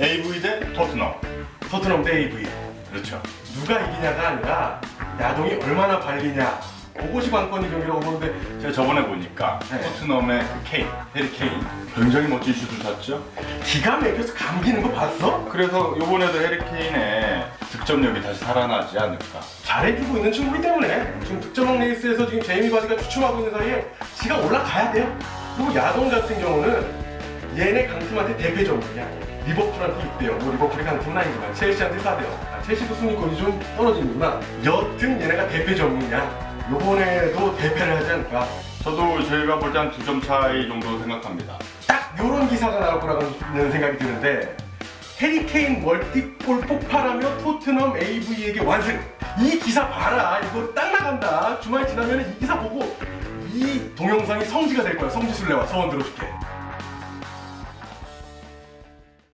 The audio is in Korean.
AV 대 토트넘. 토트넘 대 AV. 그렇죠. 누가 이기냐가 아니라 야동이 얼마나 발리냐. 그것이 관건이 경기라고 보는데 제가 저번에 보니까 네. 토트넘의 그 케인, 해리 케인 굉장히 멋진 슛을 쐈죠. 기가 막혀서 감기는 거 봤어? 그래서 이번에도 해리 케인의 득점력이 다시 살아나지 않을까. 잘해주고 있는 친구이기 때문에 지금 득점 레이스에서 지금 제이미 바디가 주춤하고 있는 사이에 지가 올라가야 돼요. 그리고 야동 같은 경우는 얘네 강팀한테 대패적이야. 리버풀한테 6대요. 뭐 리버풀이 강팀은 아니지만 첼시한테 4대요. 아, 첼시도 순위권이 좀 떨어지는구나. 여튼 얘네가 대패적이냐. 요번에도 대패를 하지 않을까. 저도 저희가 볼 때 한 두 점 차이 정도 생각합니다. 딱 요런 기사가 나올 거라는 생각이 드는데 해리케인 멀티골 폭발하며 토트넘 AV에게 완승 이 기사 봐라 이거 딱 나간다 주말 지나면 이 기사 보고 이 동영상이 성지가 될 거야 성지순례와 소원 들어줄게